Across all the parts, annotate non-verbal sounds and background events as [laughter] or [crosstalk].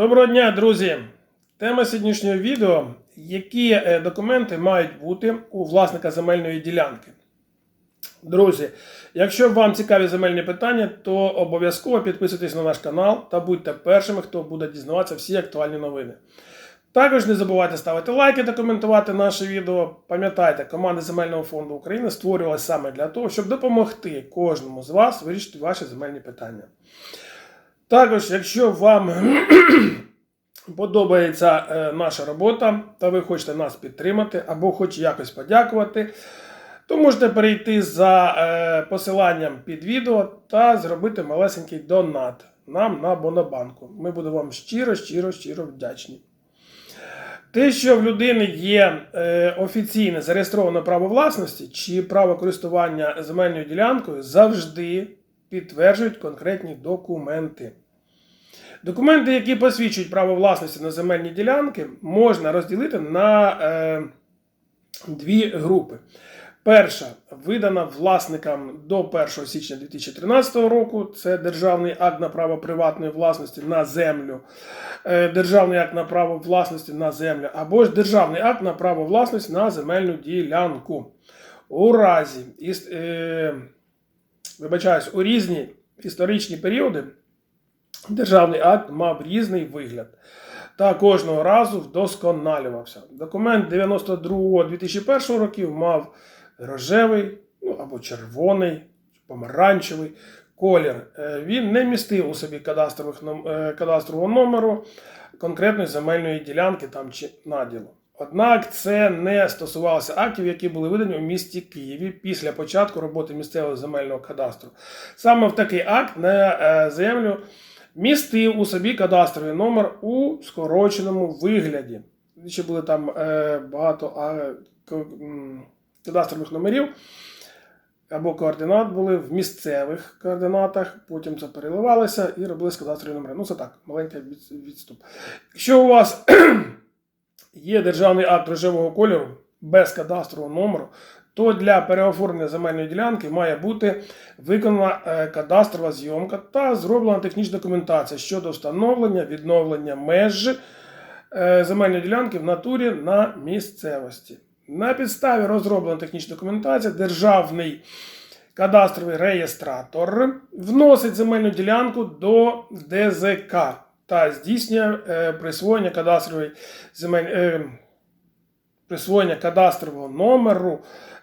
Доброго дня, друзі! Тема сьогоднішнього відео: які е, документи мають бути у власника земельної ділянки. Друзі, якщо вам цікаві земельні питання, то обов'язково підписуйтесь на наш канал та будьте першими, хто буде дізнаватися всі актуальні новини. Також не забувайте ставити лайки та коментувати наше відео. Пам'ятайте, команда Земельного фонду України створювалася саме для того, щоб допомогти кожному з вас вирішити ваші земельні питання. Також, якщо вам [clears throat] подобається е, наша робота, та ви хочете нас підтримати або хоч якось подякувати, то можете перейти за е, посиланням під відео та зробити малесенький донат нам на Бонобанку. Ми будемо вам щиро, щиро, щиро вдячні. Те, що в людини є е, офіційне зареєстроване право власності чи право користування земельною ділянкою, завжди підтверджують конкретні документи. Документи, які посвідчують право власності на земельні ділянки, можна розділити на е, дві групи. Перша видана власникам до 1 січня 2013 року. Це державний акт на право приватної власності на землю, е, державний акт на право власності на землю, або ж державний акт на право власності на земельну ділянку. У разі, е, вибачаюсь, у різні історичні періоди державний акт мав різний вигляд та кожного разу вдосконалювався. Документ 92-2001 років мав рожевий ну, або червоний, помаранчевий колір. Е, Він не містив у собі кадастрових, е, кадастрового номеру конкретної земельної ділянки там, чи наділу. Однак це не стосувалося актів, які були видані у місті Києві після початку роботи місцевого земельного кадастру. Саме в такий акт на е, землю містив у собі кадастровий номер у скороченому вигляді. Ще були там е, багато кадастрових номерів або координат були в місцевих координатах, потім це переливалося і робили кадастрові номери. Ну, це так, маленький відступ. Якщо у вас є державний акт рожевого кольору без кадастрового номеру, то для переоформлення земельної ділянки має бути виконана е, кадастрова зйомка та зроблена технічна документація щодо встановлення, відновлення меж е, земельної ділянки в натурі на місцевості. На підставі розроблена технічна документація, державний кадастровий реєстратор вносить земельну ділянку до ДЗК та здійснює е, присвоєння кадастрової земель, е, присвоєння кадастрового номеру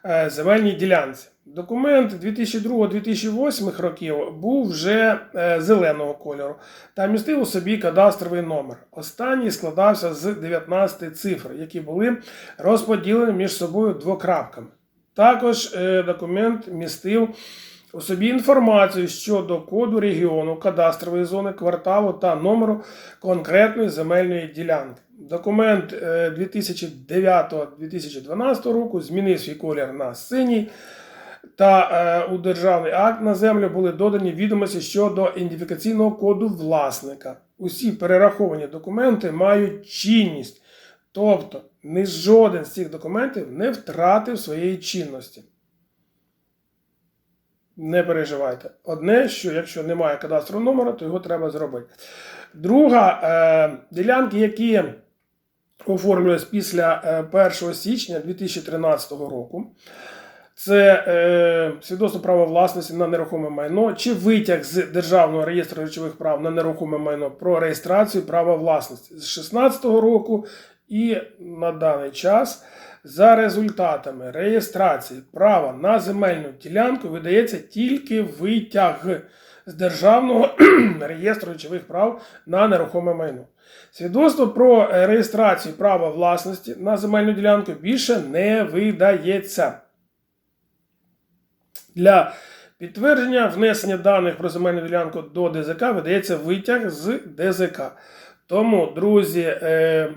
е, земельній ділянці. Документ 2002-2008 років був вже е, зеленого кольору та містив у собі кадастровий номер. Останній складався з 19 цифр, які були розподілені між собою двокрапками. Також е, документ містив у собі інформацію щодо коду регіону, кадастрової зони, кварталу та номеру конкретної земельної ділянки. Документ е, 2009-2012 року змінив свій колір на синій. Та е, у державний акт на землю були додані відомості щодо ідентифікаційного коду власника. Усі перераховані документи мають чинність, тобто ні жоден з цих документів не втратив своєї чинності. Не переживайте. Одне, що якщо немає кадастрового номера, то його треба зробити. Друга, е, ділянки, які оформлюються після е, 1 січня 2013 року, це е, свідоцтво права власності на нерухоме майно чи витяг з Державного реєстру речових прав на нерухоме майно про реєстрацію права власності з 2016 року і на даний час за результатами реєстрації права на земельну ділянку видається тільки витяг з Державного [clears throat] реєстру речових прав на нерухоме майно. Свідоцтво про реєстрацію права власності на земельну ділянку більше не видається. Для підтвердження внесення даних про земельну ділянку до ДЗК видається витяг з ДЗК. Тому, друзі, е,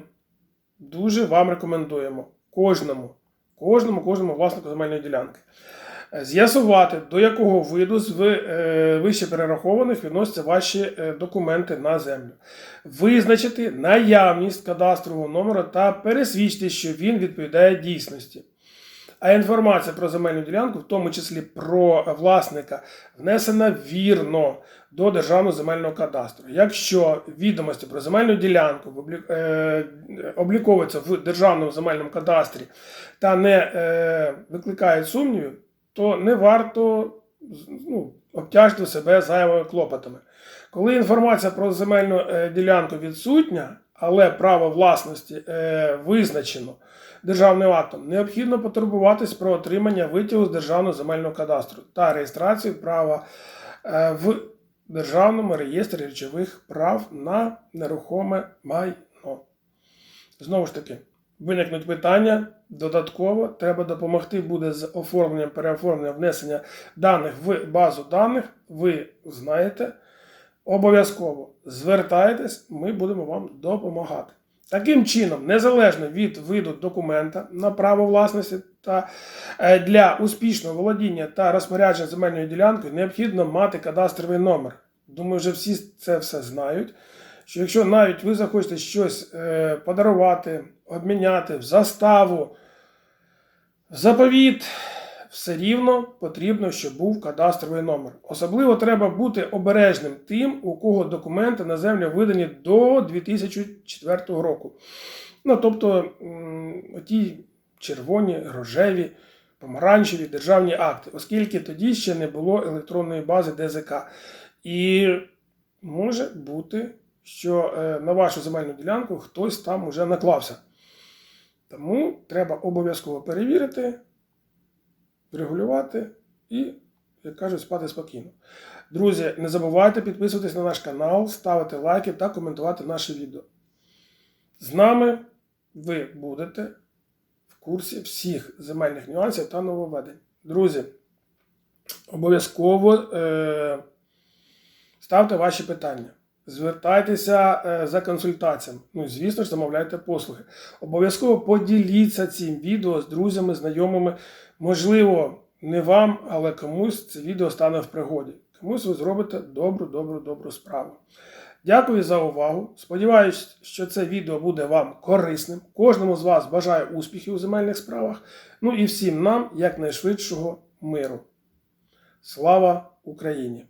дуже вам рекомендуємо кожному, кожному, кожному власнику земельної ділянки. е, З'ясувати, до якого виду з е, вище перерахованих відносяться ваші е, документи на землю, визначити наявність кадастрового номера та пересвідчити, що він відповідає дійсності. А інформація про земельну ділянку, в тому числі про власника, внесена вірно до Державного земельного кадастру. Якщо відомості про земельну ділянку е, обліковуються в Державному земельному кадастрі та не е, викликають сумнівів, то не варто ну, обтяжити себе зайвими клопотами. Коли інформація про земельну е, ділянку відсутня, але право власності е, визначено державним актом, необхідно потурбуватись про отримання витягу з державного земельного кадастру та реєстрацію права е, в Державному реєстрі речових прав на нерухоме майно. Знову ж таки, виникнуть питання. Додатково треба допомогти буде з оформленням, переоформленням внесення даних в базу даних. Ви знаєте. Обов'язково звертайтесь, ми будемо вам допомагати. Таким чином, незалежно від виду документа на право власності та е, для успішного володіння та розпорядження земельною ділянкою необхідно мати кадастровий номер. Думаю, вже всі це все знають. Що якщо навіть ви захочете щось е, подарувати, обміняти в заставу, в заповіт, все рівно потрібно, щоб був кадастровий номер. Особливо треба бути обережним тим, у кого документи на землю видані до 2004 року. Ну, тобто, м, оті червоні, рожеві, помаранчеві державні акти, оскільки тоді ще не було електронної бази ДЗК. І може бути, що е, на вашу земельну ділянку хтось там уже наклався. Тому треба обов'язково перевірити, регулювати і, як кажуть, спати спокійно. Друзі, не забувайте підписуватись на наш канал, ставити лайки та коментувати наші відео. З нами ви будете в курсі всіх земельних нюансів та нововведень. Друзі, обов'язково е, ставте ваші питання. Звертайтеся е, за консультаціями. Ну, звісно ж, замовляйте послуги. Обов'язково поділіться цим відео з друзями, знайомими. Можливо, не вам, але комусь це відео стане в пригоді. Комусь ви зробите добру, добру, добру справу. Дякую за увагу. Сподіваюсь, що це відео буде вам корисним. Кожному з вас бажаю успіхів у земельних справах. Ну і всім нам якнайшвидшого миру. Слава Україні!